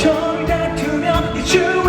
소리 다투면 이주